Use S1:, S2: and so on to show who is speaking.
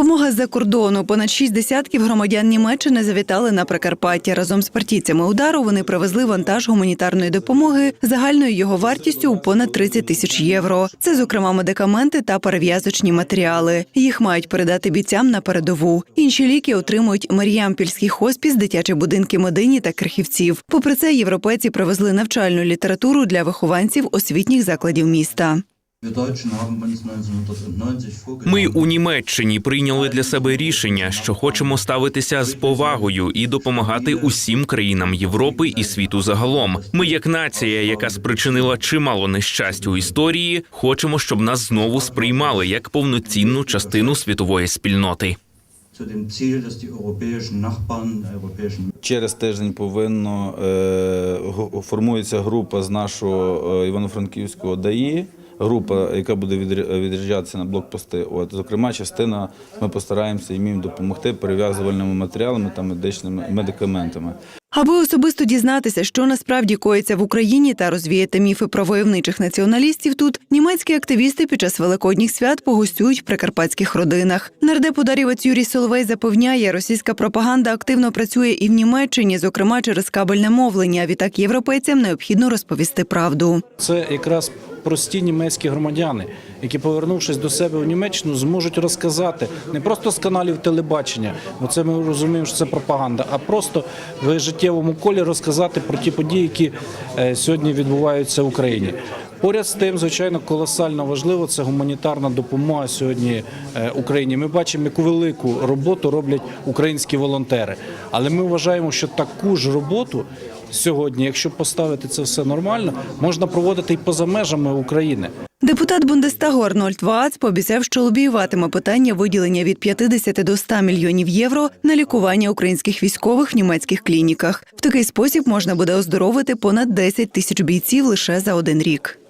S1: Допомога з-за кордону. Понад шість десятків громадян Німеччини завітали на Прикарпаття. Разом з партійцями удару вони привезли вантаж гуманітарної допомоги загальною його вартістю у понад 30 тисяч євро. Це, зокрема, медикаменти та перев'язочні матеріали. Їх мають передати бійцям на передову. Інші ліки отримують Маріампільський хоспіс, дитячі будинки Медині та Крихівців. Попри це, європейці привезли навчальну літературу для вихованців освітніх закладів міста.
S2: Wir Deutschen haben uns 1990 vorgenommen.
S3: Ми у Німеччині прийняли для себе рішення, що хочемо ставитися з повагою і допомагати усім країнам Європи і світу загалом. Ми, як нація, яка спричинила чимало нещасть у історії, хочемо, щоб нас знову сприймали як повноцінну частину світової спільноти.
S4: Через тиждень повинно е, формується група з нашого е, Івано-Франківського ДАІ. Група, яка буде відря- відряджатися на блокпости. От, зокрема, частина ми постараємося їм допомогти перев'язувальними матеріалами та медичними медикаментами.
S1: Аби особисто дізнатися, що насправді коїться в Україні та розвіяти міфи про войовничих націоналістів, тут німецькі активісти під час великодніх свят погостюють в прикарпатських родинах. Нардеп ударівець Юрій Соловей запевняє, російська пропаганда активно працює і в Німеччині, зокрема через кабельне мовлення. Відтак європейцям необхідно розповісти правду.
S5: Це якраз прості німецькі громадяни, які, повернувшись до себе в Німеччину, зможуть розказати не просто з каналів телебачення, бо це ми розуміємо, що це пропаганда, а просто в життєвому колі розказати про ті події, які е, сьогодні відбуваються в Україні. Поряд з тим, звичайно, колосально важливо це гуманітарна допомога сьогодні е, Україні. Ми бачимо, яку велику роботу роблять українські волонтери. Але ми вважаємо, що таку ж роботу сьогодні, якщо поставити це все нормально, можна проводити і поза межами України.
S1: Депутат Бундестагу Арнольд Ваац пообіцяв, що лобіюватиме питання виділення від 50 до 100 мільйонів євро на лікування українських військових в німецьких клініках. В такий спосіб можна буде оздоровити понад 10 тисяч бійців лише за один рік.